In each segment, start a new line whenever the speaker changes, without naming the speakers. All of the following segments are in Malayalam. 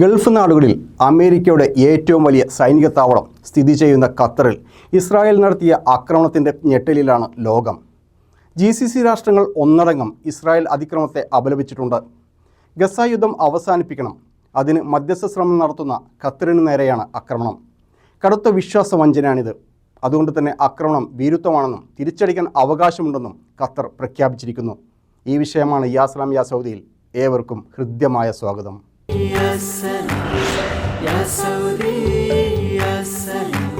ഗൾഫ് നാടുകളിൽ അമേരിക്കയുടെ ഏറ്റവും വലിയ സൈനിക താവളം സ്ഥിതി ചെയ്യുന്ന ഖത്തറിൽ ഇസ്രായേൽ നടത്തിയ ആക്രമണത്തിന്റെ ഞെട്ടലിലാണ് ലോകം. ജി സി സി രാഷ്ട്രങ്ങൾ ഒന്നടങ്കം ഇസ്രായേൽ അതിക്രമത്തെ അപലപിച്ചിട്ടുണ്ട്. ഗസ യുദ്ധം അവസാനിപ്പിക്കണം. അതിന് മധ്യസ്ഥ ശ്രമം നടത്തുന്ന ഖത്തറിന് നേരെയാണ് ആക്രമണം. കടുത്ത വിശ്വാസവഞ്ചനയാണിത്. അതുകൊണ്ട് തന്നെ ആക്രമണം വിരുദ്ധമാണെന്നും തിരിച്ചടിക്കാൻ അവകാശമുണ്ടെന്നും ഖത്തർ പ്രഖ്യാപിച്ചിരിക്കുന്നു. ഈ വിഷയമാണ് യാസ്ലാം യാ സൗദിയിൽ ഏവർക്കും ഹൃദ്യമായ സ്വാഗതം.
يا سلام يا سعودي يا سلام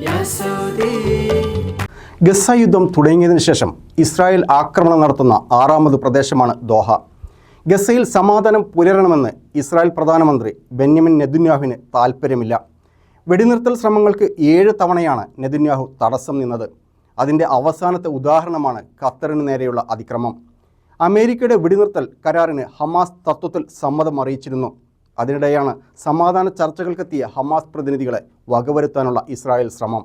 يا سعودي
ഗസ യുദ്ധം തുടങ്ങിയതിനു ശേഷം ഇസ്രായേൽ ആക്രമണം നടത്തുന്ന ആറാമത് പ്രദേശമാണ് ദോഹ ഗസയിൽ സമാധാനം പുലരണമെന്ന് ഇസ്രായേൽ പ്രധാനമന്ത്രി ബെന്യമിൻ നെതുന്യാഹുവിന് താൽപ്പര്യമില്ല വെടിനിർത്തൽ ശ്രമങ്ങൾക്ക് ഏഴ് തവണയാണ് നെതുന്യാഹു തടസ്സം നിന്നത് അതിൻ്റെ അവസാനത്തെ ഉദാഹരണമാണ് ഖത്തറിന് നേരെയുള്ള അതിക്രമം അമേരിക്കയുടെ വെടിനിർത്തൽ കരാറിന് ഹമാസ് തത്വത്തിൽ സമ്മതം അറിയിച്ചിരുന്നു. അതിനിടെയാണ് സമാധാന ചർച്ചകൾക്കെത്തിയ ഹമാസ് പ്രതിനിധികളെ വകവരുത്താനുള്ള ഇസ്രായേൽ ശ്രമം.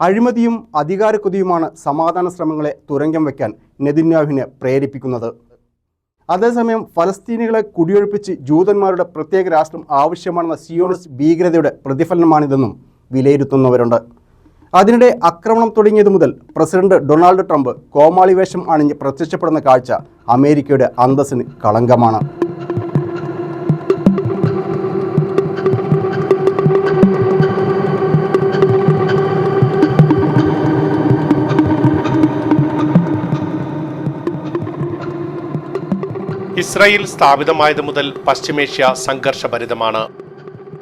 അഴിമതിയും അധികാരക്കൊതിയുമാണ് സമാധാന ശ്രമങ്ങളെ തുരങ്കം വയ്ക്കാൻ നെതിന്യാഹുവിനെ പ്രേരിപ്പിക്കുന്നത്. അതേസമയം ഫലസ്തീനികളെ കുടിയൊഴിപ്പിച്ച് ജൂതന്മാരുടെ പ്രത്യേക രാഷ്ട്രം ആവശ്യമാണെന്ന സിയോണിസ്റ്റ് ഭീകരതയുടെ പ്രതിഫലനമാണിതെന്നും വിലയിരുത്തുന്നവരുണ്ട്. അതിനിടെ ആക്രമണം തുടങ്ങിയതു മുതൽ പ്രസിഡന്റ് ഡൊണാൾഡ് ട്രംപ് കോമാളി വേഷം അണിഞ്ഞ് പ്രത്യക്ഷപ്പെടുന്ന കാഴ്ച അമേരിക്കയുടെ അന്തസ്സിന് കളങ്കമാണ്.
ഇസ്രായേൽ സ്ഥാപിതമായതു മുതൽ പശ്ചിമേഷ്യ സംഘർഷഭരിതമാണ്.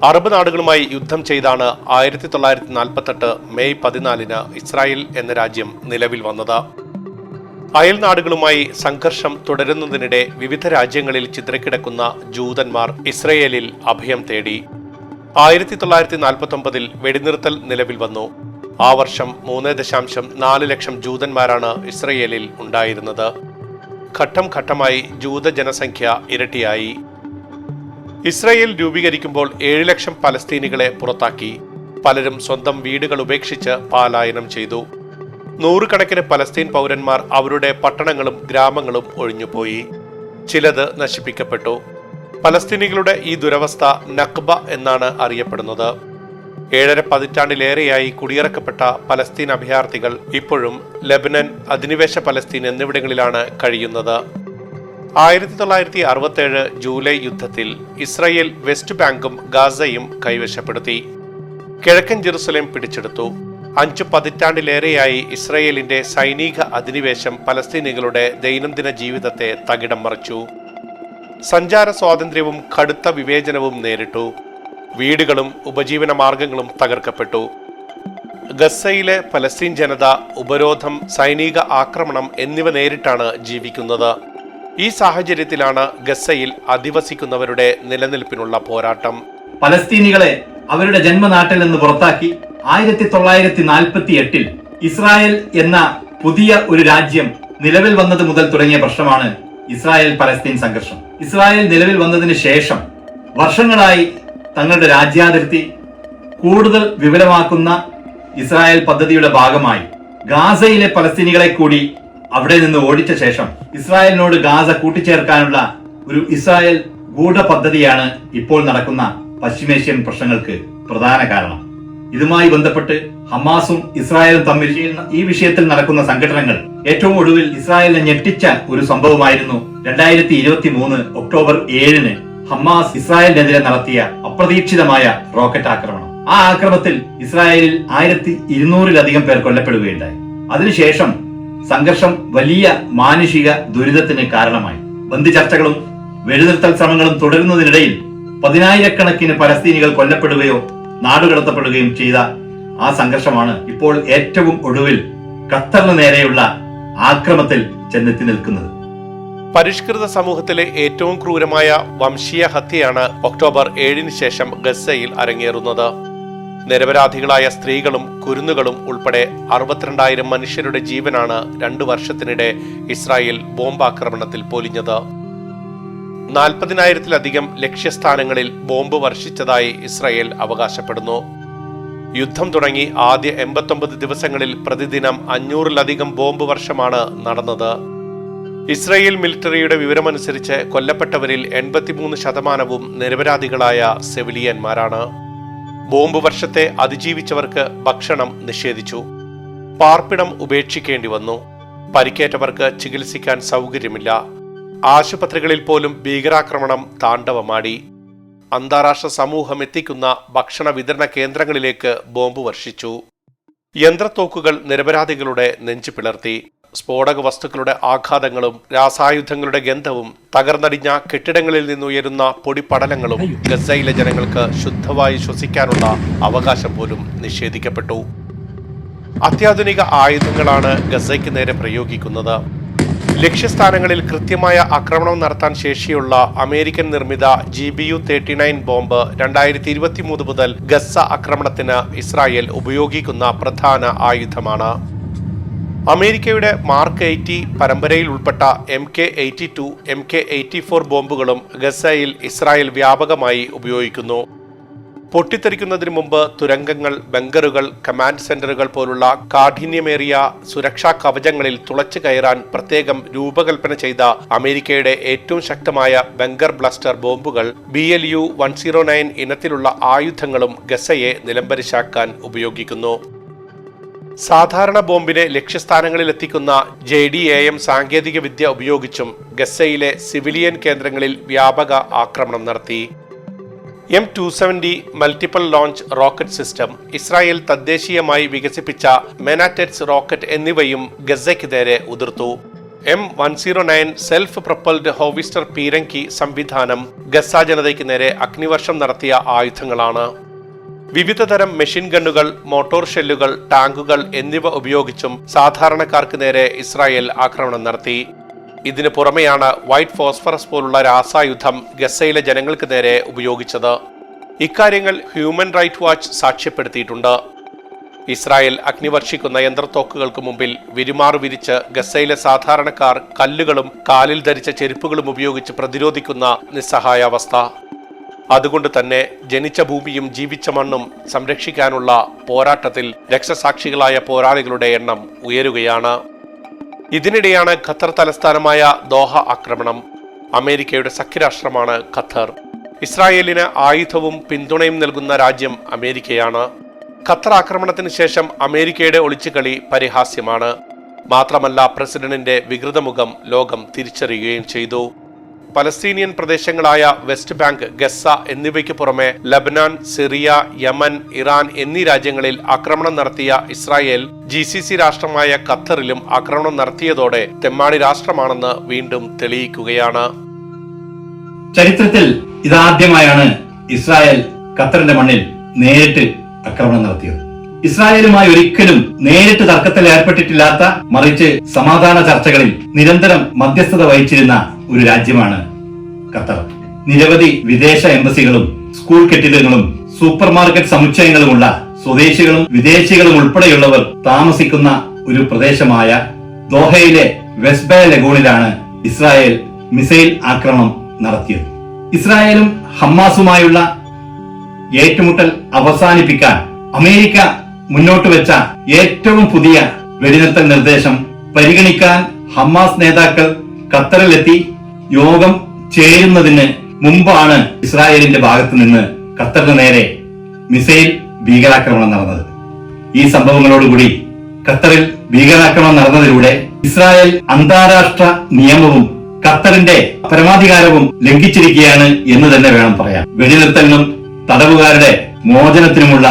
അറബ് നാടുകളുമായി യുദ്ധം ചെയ്താണ് ആയിരത്തി തൊള്ളായിരത്തി നാൽപ്പത്തെട്ട് മെയ് പതിനാലിന് ഇസ്രായേൽ എന്ന രാജ്യം നിലവിൽ വന്നത്. അയൽ നാടുകളുമായി സംഘർഷം തുടരുന്നതിനിടെ വിവിധ രാജ്യങ്ങളിൽ ചിതറിക്കിടക്കുന്ന ജൂതന്മാർ ഇസ്രയേലിൽ അഭയം തേടി. ആയിരത്തി തൊള്ളായിരത്തി നാൽപ്പത്തി ഒമ്പതിൽ വെടിനിർത്തൽ നിലവിൽ വന്നു. ആ വർഷം മൂന്ന് ദശാംശം നാല് ലക്ഷം ജൂതന്മാരാണ് ഇസ്രയേലിൽ ഉണ്ടായിരുന്നത്. ഘട്ടം ഘട്ടമായി ജൂത ജനസംഖ്യ ഇരട്ടിയായി. ഇസ്രയേൽ രൂപീകരിക്കുമ്പോൾ ഏഴ് ലക്ഷം പലസ്തീനികളെ പുറത്താക്കി. പലരും സ്വന്തം വീടുകൾ ഉപേക്ഷിച്ച് പലായനം ചെയ്തു. നൂറുകണക്കിന് പലസ്തീൻ പൗരന്മാർ അവരുടെ പട്ടണങ്ങളും ഗ്രാമങ്ങളും ഒഴിഞ്ഞുപോയി. ചിലത് നശിപ്പിക്കപ്പെട്ടു. പലസ്തീനികളുടെ ഈ ദുരവസ്ഥ നഖ്ബ എന്നാണ് അറിയപ്പെടുന്നത്. ഏഴര പതിറ്റാണ്ടിലേറെയായി കുടിയിറക്കപ്പെട്ട പലസ്തീൻ അഭയാർത്ഥികൾ ഇപ്പോഴും ലബനൻ അധിനിവേശ പലസ്തീൻ എന്നിവിടങ്ങളിലാണ് കഴിയുന്നത്. ആയിരത്തി തൊള്ളായിരത്തി അറുപത്തേഴ് ജൂലൈ യുദ്ധത്തിൽ ഇസ്രയേൽ വെസ്റ്റ് ബാങ്കും ഗാസയും കൈവശപ്പെടുത്തി. കിഴക്കൻ ജെറുസലേം പിടിച്ചെടുത്തു. അഞ്ചു പതിറ്റാണ്ടിലേറെയായി ഇസ്രയേലിന്റെ സൈനിക അധിനിവേശം പലസ്തീനികളുടെ ദൈനംദിന ജീവിതത്തെ തകിടം മറിച്ചു. സഞ്ചാര സ്വാതന്ത്ര്യവും കടുത്ത വിവേചനവും നേരിട്ടു. വീടുകളും ഉപജീവന മാർഗങ്ങളും തകർക്കപ്പെട്ടു. ഗസയിലെ പലസ്തീൻ ജനത ഉപരോധം സൈനിക ആക്രമണം എന്നിവ നേരിട്ടാണ് ജീവിക്കുന്നത്. ഈ സാഹചര്യത്തിലാണ് ഗസയിൽ അധിവസിക്കുന്നവരുടെ നിലനിൽപ്പിനുള്ള പോരാട്ടം.
പലസ്തീനികളെ അവരുടെ ജന്മനാട്ടിൽ നിന്ന് പുറത്താക്കി ആയിരത്തി തൊള്ളായിരത്തി നാൽപ്പത്തി എട്ടിൽ ഇസ്രായേൽ എന്ന പുതിയ ഒരു രാജ്യം നിലവിൽ വന്നത് മുതൽ തുടങ്ങിയ പ്രശ്നമാണ് ഇസ്രായേൽ പലസ്തീൻ സംഘർഷം. ഇസ്രായേൽ നിലവിൽ വന്നതിന് ശേഷം വർഷങ്ങളായി തങ്ങളുടെ രാജ്യാതിർത്തി കൂടുതൽ വിപുലമാക്കുന്ന ഇസ്രായേൽ പദ്ധതിയുടെ ഭാഗമായി ഗാസയിലെ പലസ്തീനികളെ കൂടി അവിടെ നിന്ന് ഓടിച്ച ശേഷം ഇസ്രായേലിനോട് ഗാസ കൂട്ടിച്ചേർക്കാനുള്ള ഒരു ഇസ്രായേൽ ഗൂഢ പദ്ധതിയാണ് ഇപ്പോൾ നടക്കുന്ന പശ്ചിമേഷ്യൻ പ്രശ്നങ്ങൾക്ക് പ്രധാന കാരണം. ഇതുമായി ബന്ധപ്പെട്ട് ഹമാസും ഇസ്രായേലും തമ്മിൽ ഈ വിഷയത്തിൽ നടക്കുന്ന സംഘടനകൾ ഏറ്റവും ഒടുവിൽ ഇസ്രായേലിനെ ഞെട്ടിച്ച ഒരു സംഭവമായിരുന്നു രണ്ടായിരത്തി ഇരുപത്തി മൂന്ന് ഒക്ടോബർ ഏഴിന് ഹമാസ് ഇസ്രായേലിനെതിരെ നടത്തിയ അപ്രതീക്ഷിതമായ റോക്കറ്റ് ആക്രമണം. ആ ആക്രമണത്തിൽ ഇസ്രായേലിൽ ആയിരത്തി ഇരുന്നൂറിലധികം പേർ കൊല്ലപ്പെടുകയുണ്ടായി. അതിനുശേഷം സംഘർഷം വലിയ മാനുഷിക ദുരിതത്തിന് കാരണമായി. ബന്ധു ചർച്ചകളും വെടിനിർത്തൽ ശ്രമങ്ങളും തുടരുന്നതിനിടയിൽ പതിനായിരക്കണക്കിന് പലസ്തീനികൾ കൊല്ലപ്പെടുകയോ നാടുകടത്തപ്പെടുകയും ചെയ്ത ആ സംഘർഷമാണ് ഇപ്പോൾ ഏറ്റവും ഒടുവിൽ ഖത്തറിന് നേരെയുള്ള ആക്രമത്തിൽ ചെന്നെത്തി നിൽക്കുന്നത്.
പരിഷ്കൃത സമൂഹത്തിലെ ഏറ്റവും ക്രൂരമായ വംശീയ ഹത്യയാണ് ഒക്ടോബർ ഏഴിന് ശേഷം ഗസയിൽ അരങ്ങേറുന്നത്. നിരപരാധികളായ സ്ത്രീകളും കുരുന്നുകളും ഉൾപ്പെടെ അറുപത്തിരണ്ടായിരം മനുഷ്യരുടെ ജീവനാണ് രണ്ടു വർഷത്തിനിടെ ഇസ്രായേൽ ബോംബാക്രമണത്തിൽ പൊലിഞ്ഞത്. നാൽപ്പതിനായിരത്തിലധികം ലക്ഷ്യസ്ഥാനങ്ങളിൽ ബോംബ് വർഷിച്ചതായി ഇസ്രായേൽ അവകാശപ്പെടുന്നു. യുദ്ധം തുടങ്ങി ആദ്യ എൺപത്തൊമ്പത് ദിവസങ്ങളിൽ പ്രതിദിനം അഞ്ഞൂറിലധികം ബോംബ് വർഷമാണ് നടന്നത്. ഇസ്രായേൽ മിലിറ്ററിയുടെ വിവരമനുസരിച്ച് കൊല്ലപ്പെട്ടവരിൽ എൺപത്തിമൂന്ന് ശതമാനവും നിരപരാധികളായ സെവിലിയന്മാരാണ്. ബോംബ് വർഷത്തെ അതിജീവിച്ചവർക്ക് ഭക്ഷണം നിഷേധിച്ചു. പാർപ്പിടം ഉപേക്ഷിക്കേണ്ടി വന്നു. പരിക്കേറ്റവർക്ക് ചികിത്സിക്കാൻ സൗകര്യമില്ല. ആശുപത്രികളിൽ പോലും ഭീകരാക്രമണം താണ്ഡവമാടി. അന്താരാഷ്ട്ര സമൂഹം എത്തിക്കുന്ന ഭക്ഷണ വിതരണ കേന്ദ്രങ്ങളിലേക്ക് ബോംബ് വർഷിച്ചു. യന്ത്രത്തോക്കുകൾ നിരപരാധികളുടെ നെഞ്ചു പിളർത്തി. സ്ഫോടക വസ്തുക്കളുടെ ആഘാതങ്ങളും രാസായുധങ്ങളുടെ ഗന്ധവും തകർന്നടിഞ്ഞ കെട്ടിടങ്ങളിൽ നിന്നുയരുന്ന പൊടിപടലങ്ങളും ഗസയിലെ ജനങ്ങൾക്ക് ശുദ്ധമായി ശ്വസിക്കാനുള്ള അവകാശം പോലും നിഷേധിക്കപ്പെട്ടു. അത്യാധുനിക ആയുധങ്ങളാണ് ഗസയ്ക്ക് നേരെ പ്രയോഗിക്കുന്നത്. ലക്ഷ്യസ്ഥാനങ്ങളിൽ കൃത്യമായ ആക്രമണം നടത്താൻ ശേഷിയുള്ള അമേരിക്കൻ നിർമ്മിത G B U thirty nine bomb രണ്ടായിരത്തി ഇരുപത്തി മൂന്ന് മുതൽ ഗസ ആക്രമണത്തിന് ഇസ്രായേൽ ഉപയോഗിക്കുന്ന പ്രധാന ആയുധമാണ്. അമേരിക്കയുടെ മാർക്ക് എയ്റ്റി പരമ്പരയിൽ ഉൾപ്പെട്ട M K eighty two M K eighty four ബോംബുകളും ഗസയിൽ ഇസ്രായേൽ വ്യാപകമായി ഉപയോഗിക്കുന്നു. പൊട്ടിത്തെറിക്കുന്നതിന് മുമ്പ് തുരങ്കങ്ങൾ ബങ്കറുകൾ കമാൻഡ് സെന്ററുകൾ പോലുള്ള കാഠിന്യമേറിയ സുരക്ഷാ കവചങ്ങളിൽ തുളച്ചു കയറാൻ പ്രത്യേകം രൂപകൽപ്പന ചെയ്ത അമേരിക്കയുടെ ഏറ്റവും ശക്തമായ ബങ്കർ ബ്ലാസ്റ്റർ ബോംബുകൾ B L U one zero nine ഇനത്തിലുള്ള ആയുധങ്ങളും ഗസയെ നിലംപരിശാക്കാൻ ഉപയോഗിക്കുന്നു. സാധാരണ ബോംബിനെ ലക്ഷ്യസ്ഥാനങ്ങളിൽ എത്തിക്കുന്ന ജെ ഡി എ എം സാങ്കേതിക വിദ്യ ഉപയോഗിച്ചും ഗസയിലെ സിവിലിയൻ കേന്ദ്രങ്ങളിൽ വ്യാപക ആക്രമണം നടത്തി. M two seventy multiple launch rocket system Israel തദ്ദേശീയമായി വികസിപ്പിച്ച മെനാറ്റെറ്റ്സ് റോക്കറ്റ് എന്നിവയും ഗസയ്ക്ക് നേരെ ഉതിർത്തു. M one zero nine self propelled ഹോവിസ്റ്റർ പീരങ്കി സംവിധാനം ഗസ ജനതയ്ക്ക് നേരെ അഗ്നിവർഷം നടത്തിയ ആയുധങ്ങളാണ്. വിവിധ തരം മെഷീൻ ഗണ്ണുകൾ മോട്ടോർ ഷെല്ലുകൾ ടാങ്കുകൾ എന്നിവ ഉപയോഗിച്ചും സാധാരണക്കാർക്ക് നേരെ ഇസ്രായേൽ ആക്രമണം നടത്തി. ഇതിനു പുറമെയാണ് വൈറ്റ് ഫോസ്ഫറസ് പോലുള്ള രാസായുധം ഗസയിലെ ജനങ്ങൾക്ക് നേരെ ഉപയോഗിച്ചത്. ഇക്കാര്യങ്ങൾ ഹ്യൂമൻ റൈറ്റ് വാച്ച് സാക്ഷ്യപ്പെടുത്തിയിട്ടുണ്ട്. ഇസ്രായേൽ അഗ്നിവർഷിക്കുന്ന യന്ത്രത്തോക്കുകൾക്ക് മുമ്പിൽ വിരുമാറു വിരിച്ച് ഗസയിലെ സാധാരണക്കാർ കല്ലുകളും കാലിൽ ധരിച്ച ചെരുപ്പുകളും ഉപയോഗിച്ച് പ്രതിരോധിക്കുന്ന നിസ്സഹായാവസ്ഥ. അതുകൊണ്ട് തന്നെ ജനിച്ച ഭൂമിയും ജീവിച്ച മണ്ണും സംരക്ഷിക്കാനുള്ള പോരാട്ടത്തിൽ രക്തസാക്ഷികളായ പോരാളികളുടെ എണ്ണം ഉയരുകയാണ്. ഇതിനിടെയാണ് ഖത്തർ തലസ്ഥാനമായ ദോഹ ആക്രമണം. അമേരിക്കയുടെ സഖ്യരാഷ്ട്രമാണ് ഖത്തർ. ഇസ്രായേലിന് ആയുധവും പിന്തുണയും നൽകുന്ന രാജ്യം അമേരിക്കയാണ്. ഖത്തർ ആക്രമണത്തിന് ശേഷം അമേരിക്കയുടെ ഒളിച്ചുകളി പരിഹാസ്യമാണ്. മാത്രമല്ല പ്രസിഡന്റിന്റെ വികൃതമുഖം ലോകം തിരിച്ചറിയുകയും ചെയ്തു. പലസ്തീനിയൻ പ്രദേശങ്ങളായ വെസ്റ്റ് ബാങ്ക് ഗസ എന്നിവയ്ക്ക് പുറമെ ലബനാൻ സിറിയ യമൻ ഇറാൻ എന്നീ രാജ്യങ്ങളിൽ ആക്രമണം നടത്തിയ ഇസ്രായേൽ ജി സി സി രാഷ്ട്രമായ ഖത്തറിലും ആക്രമണം നടത്തിയതോടെ തെമ്മാടി രാഷ്ട്രമാണെന്ന് വീണ്ടും തെളിയിക്കുകയാണ്.
ചരിത്രത്തിൽ ഇതാദ്യമായാണ് ഇസ്രായേൽ ഖത്തറിന്റെ മണ്ണിൽ നേരിട്ട് ആക്രമണം നടത്തിയത്. ഇസ്രായേലുമായി ഒരിക്കലും നേരിട്ട് തർക്കത്തിൽ ഏർപ്പെട്ടിട്ടില്ലാത്ത മറിച്ച് സമാധാന ചർച്ചകളിൽ നിരന്തരം മധ്യസ്ഥത വഹിച്ചിരുന്ന ഒരു രാജ്യമാണ് ഖത്തർ. നിരവധി വിദേശ എംബസികളും സ്കൂൾ കെട്ടിടങ്ങളും സൂപ്പർ മാർക്കറ്റ് സമുച്ചയങ്ങളുമുള്ള സ്വദേശികളും വിദേശികളും ഉൾപ്പെടെയുള്ളവർ താമസിക്കുന്ന ഒരു പ്രദേശമായ ദോഹയിലെ വെസ്റ്റ് ബേ ലഗൂണിലാണ് ഇസ്രായേൽ മിസൈൽ ആക്രമണം നടത്തിയത്. ഇസ്രായേലും ഹമ്മാസുമായുള്ള ഏറ്റുമുട്ടൽ അവസാനിപ്പിക്കാൻ അമേരിക്ക മുന്നോട്ട് വെച്ച ഏറ്റവും പുതിയ വെടിനിർത്തൽ നിർദ്ദേശം പരിഗണിക്കാൻ ഹമാസ് നേതാക്കൾ ഖത്തറിലെത്തി യോഗം ചേരുന്നതിന് മുമ്പാണ് ഇസ്രായേലിന്റെ ഭാഗത്ത് നിന്ന് ഖത്തറിന് നേരെ മിസൈൽ ഭീകരാക്രമണം നടന്നത്. ഈ സംഭവങ്ങളോടുകൂടി ഖത്തറിൽ ഭീകരാക്രമണം നടന്നതിലൂടെ ഇസ്രായേൽ അന്താരാഷ്ട്ര നിയമവും ഖത്തറിന്റെ പരമാധികാരവും ലംഘിച്ചിരിക്കുകയാണ് എന്ന് തന്നെ വേണം പറയാം വെടിനിർത്തലിനും തടവുകാരുടെ മോചനത്തിനുമുള്ള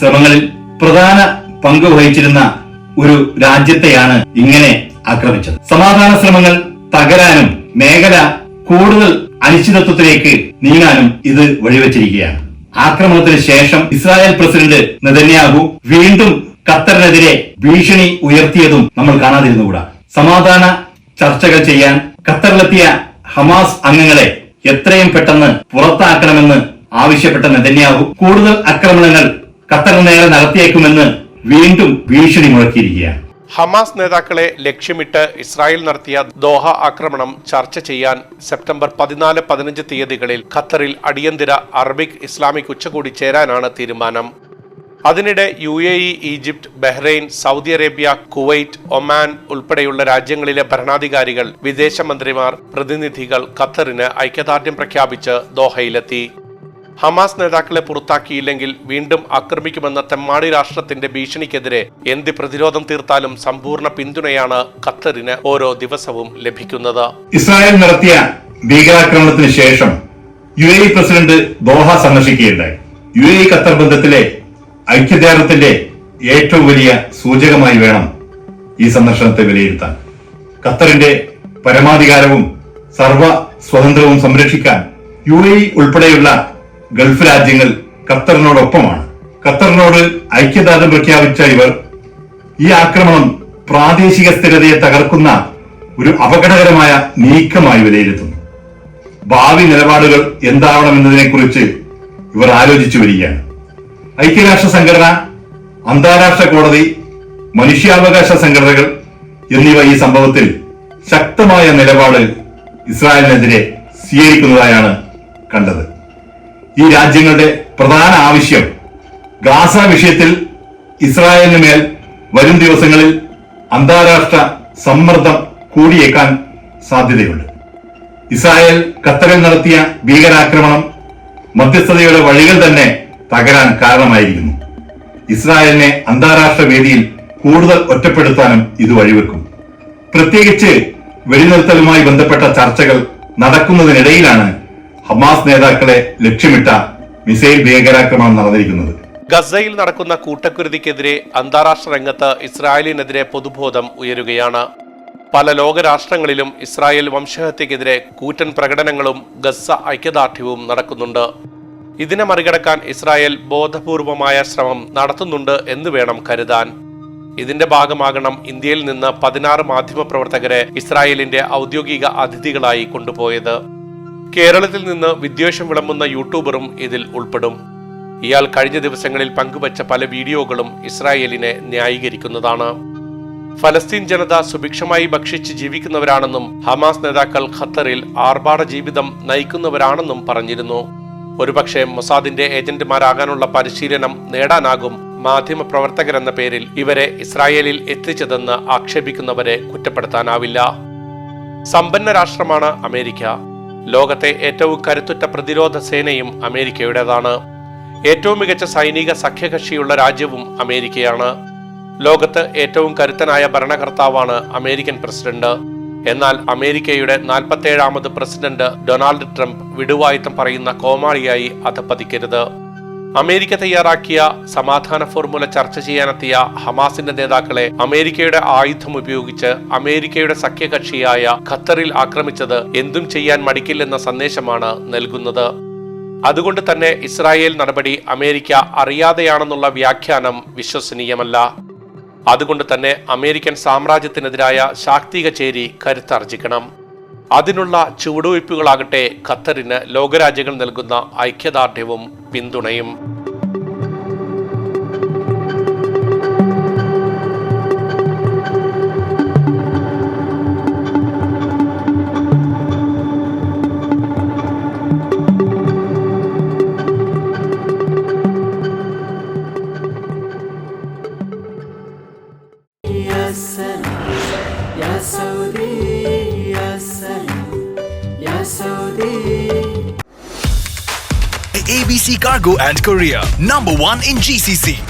ശ്രമങ്ങളിൽ പ്രധാന പങ്ക് വഹിച്ചിരുന്ന ഒരു രാജ്യത്തെയാണ് ഇങ്ങനെ ആക്രമിച്ചത്. സമാധാന ശ്രമങ്ങൾ തകരാനും മേഖല കൂടുതൽ അനിശ്ചിതത്വത്തിലേക്ക് നീങ്ങാനും ഇത് വഴിവെച്ചിരിക്കുകയാണ്. ആക്രമണത്തിന് ശേഷം ഇസ്രായേൽ പ്രസിഡന്റ് നെതന്യാഹു വീണ്ടും ഖത്തറിനെതിരെ ഭീഷണി ഉയർത്തിയതും നമ്മൾ കാണാതിരുന്നുകൂടാ. സമാധാന ചർച്ചകൾ ചെയ്യാൻ ഖത്തറിലെത്തിയ ഹമാസ് അംഗങ്ങളെ എത്രയും പെട്ടെന്ന് പുറത്താക്കണമെന്ന് ആവശ്യപ്പെട്ട നെതന്യാഹു കൂടുതൽ ആക്രമണങ്ങൾ ഖത്തറിന് നേരെ നടത്തിയേക്കുമെന്ന് വീണ്ടും ഭീഷണി മുഴക്കിയിരിക്കുകയാണ്.
ഹമാസ് നേതാക്കളെ ലക്ഷ്യമിട്ട് ഇസ്രായേൽ നടത്തിയ ദോഹ ആക്രമണം ചർച്ച ചെയ്യാൻ സെപ്റ്റംബർ പതിനാല് പതിനഞ്ച് തീയതികളിൽ ഖത്തറിൽ അടിയന്തര അറബിക് ഇസ്ലാമിക് ഉച്ചകോടി ചേരാനാണ് തീരുമാനം. അതിനിടെ U A E Egypt Bahrain Saudi Arabia Kuwait Oman ഉൾപ്പെടെയുള്ള രാജ്യങ്ങളിലെ ഭരണാധികാരികൾ വിദേശമന്ത്രിമാർ പ്രതിനിധികൾ ഖത്തറിന് ഐക്യദാർഢ്യം പ്രഖ്യാപിച്ച് ദോഹയിലെത്തി. ഹമാസ് നേതാക്കളെ പുറത്താക്കിയില്ലെങ്കിൽ വീണ്ടും ആക്രമിക്കുമെന്ന തെമ്മാടി രാഷ്ട്രത്തിന്റെ ഭീഷണിക്കെതിരെ എന്ത് പ്രതിരോധം തീർത്താലും സമ്പൂർണ പിന്തുണയാണ് ഖത്തറിന് ഓരോ ദിവസവും ലഭിക്കുന്നത്.
ഇസ്രായേൽ നടത്തിയ ഭീകരാക്രമണത്തിന് ശേഷം യു എ പ്രസിഡന്റ് ദോഹ സന്ദർശിക്കുകയുണ്ടായി. യു എ ഖത്തർ ബന്ധത്തിലെ ഐക്യദാർഢ്യത്തിന്റെ ഏറ്റവും വലിയ സൂചകമായി വേണം ഈ സന്ദർശനത്തെ വിലയിരുത്താൻ. ഖത്തറിന്റെ പരമാധികാരവും സർവ സ്വതന്ത്രവും സംരക്ഷിക്കാൻ യു എ ഉൾപ്പെടെയുള്ള ഗൾഫ് രാജ്യങ്ങൾ ഖത്തറിനോടൊപ്പമാണ്. ഖത്തറിനോട് ഐക്യദാർഢ്യം പ്രഖ്യാപിച്ച ഇവർ ഈ ആക്രമണം പ്രാദേശിക സ്ഥിരതയെ തകർക്കുന്ന ഒരു അപകടകരമായ നീക്കമായി വിലയിരുത്തുന്നു. ഭാവി നിലപാടുകൾ എന്താവണം എന്നതിനെക്കുറിച്ച് ഇവർ ആലോചിച്ചു വരികയാണ്. ഐക്യരാഷ്ട്ര സംഘടന അന്താരാഷ്ട്ര കോടതി മനുഷ്യാവകാശ സംഘടനകൾ എന്നിവ ഈ സംഭവത്തിൽ ശക്തമായ നിലപാട് ഇസ്രായേലിനെതിരെ സ്വീകരിക്കുന്നതായാണ് കണ്ടത്. ഈ രാജ്യങ്ങളുടെ പ്രധാന ആവശ്യം ഗാസ വിഷയത്തിൽ ഇസ്രായേലിന് മേൽ വരും ദിവസങ്ങളിൽ അന്താരാഷ്ട്ര സമ്മർദ്ദം കൂടിയേക്കാൻ സാധ്യതയുണ്ട്. ഇസ്രായേൽ ഖത്തറിൽ നടത്തിയ ഭീകരാക്രമണം മധ്യസ്ഥതയുടെ വഴികൾ തന്നെ തകരാൻ കാരണമായിരിക്കുന്നു. ഇസ്രായേലിനെ അന്താരാഷ്ട്ര വേദിയിൽ കൂടുതൽ ഒറ്റപ്പെടുത്താനും ഇത് വഴിവെക്കും. പ്രത്യേകിച്ച് വെടിനിർത്തലുമായി ബന്ധപ്പെട്ട ചർച്ചകൾ നടക്കുന്നതിനിടയിലാണ് ഹമാസ് നേതാക്കളെ ലക്ഷ്യമിട്ട മിസൈൽ ഭീകരാക്രമണം നടന്നിരിക്കുന്നത്.
ഗസയിൽ നടക്കുന്ന കൂട്ടക്കുരുതിക്കെതിരെ അന്താരാഷ്ട്ര രംഗത്ത് ഇസ്രായേലിനെതിരെ പൊതുബോധം ഉയരുകയാണ്. പല ലോകരാഷ്ട്രങ്ങളിലും ഇസ്രായേൽ വംശഹത്യക്കെതിരെ കൂറ്റൻ പ്രകടനങ്ങളും ഗസ ഐക്യദാർഢ്യവും നടക്കുന്നുണ്ട്. ഇതിനെ മറികടക്കാൻ ഇസ്രായേൽ ബോധപൂർവമായ ശ്രമം നടത്തുന്നുണ്ട് എന്ന് വേണം കരുതാൻ. ഇതിന്റെ ഭാഗമാകണം ഇന്ത്യയിൽ നിന്ന് പതിനാറ് മാധ്യമപ്രവർത്തകരെ ഇസ്രായേലിന്റെ ഔദ്യോഗിക അതിഥികളായി കൊണ്ടുപോയത്. കേരളത്തിൽ നിന്ന് വിദ്വേഷം വിളമ്പുന്ന യൂട്യൂബറും ഇതിൽ ഉൾപ്പെടും. ഇയാൾ കഴിഞ്ഞ ദിവസങ്ങളിൽ പങ്കുവച്ച പല വീഡിയോകളും ഇസ്രായേലിനെ ന്യായീകരിക്കുന്നതാണ്. ഫലസ്തീൻ ജനത സുഭിക്ഷമായി ഭക്ഷിച്ച് ജീവിക്കുന്നവരാണെന്നും ഹമാസ് നേതാക്കൾ ഖത്തറിൽ ആർഭാട ജീവിതം നയിക്കുന്നവരാണെന്നും പറഞ്ഞിരുന്നു. ഒരുപക്ഷെ മൊസാദിന്റെ ഏജന്റുമാരാകാനുള്ള പരിശീലനം നേടാനാകും മാധ്യമ പ്രവർത്തകരെന്ന പേരിൽ ഇവരെ ഇസ്രായേലിൽ എത്തിച്ചതെന്ന് ആക്ഷേപിക്കുന്നവരെ കുറ്റപ്പെടുത്താനാവില്ല. സമ്പന്ന രാഷ്ട്രമാണ് അമേരിക്ക. ലോകത്തെ ഏറ്റവും കരുത്തുറ്റ പ്രതിരോധ സേനയും അമേരിക്കയുടേതാണ്. ഏറ്റവും മികച്ച സൈനിക സഖ്യകക്ഷിയുള്ള രാജ്യവും അമേരിക്കയാണ്. ലോകത്ത് ഏറ്റവും കരുത്തനായ ഭരണകർത്താവാണ് അമേരിക്കൻ പ്രസിഡന്റ്. എന്നാൽ അമേരിക്കയുടെ നാൽപ്പത്തേഴാമത് പ്രസിഡന്റ് ഡൊണാൾഡ് ട്രംപ് വിടുവായുത്തം പറയുന്ന കോമാളിയായി അധപ്പതിക്കരുത് അമേരിക്ക തയ്യാറാക്കിയ സമാധാന ഫോർമുല ചർച്ച ചെയ്യാനെത്തിയ ഹമാസിന്റെ നേതാക്കളെ അമേരിക്കയുടെ ആയുധം ഉപയോഗിച്ച് അമേരിക്കയുടെ സഖ്യകക്ഷിയായ ഖത്തറിൽ ആക്രമിച്ചത് എന്തും ചെയ്യാൻ മടിക്കില്ലെന്ന സന്ദേശമാണ് നൽകുന്നത്. അതുകൊണ്ട് തന്നെ ഇസ്രായേൽ നടപടി അമേരിക്ക അറിയാതെയാണെന്നുള്ള വ്യാഖ്യാനം വിശ്വസനീയമല്ല. അതുകൊണ്ട് തന്നെ അമേരിക്കൻ സാമ്രാജ്യത്തിനെതിരായ ശാക്തിക ചേരി കരുത്താർജിക്കണം. അതിനുള്ള ചുവടുവയ്പ്പുകളാകട്ടെ ഖത്തറിന് ലോകരാജ്യങ്ങൾ നൽകുന്ന ഐക്യദാർഢ്യവും പിന്തുണയും.
And Korea, number one in GCC.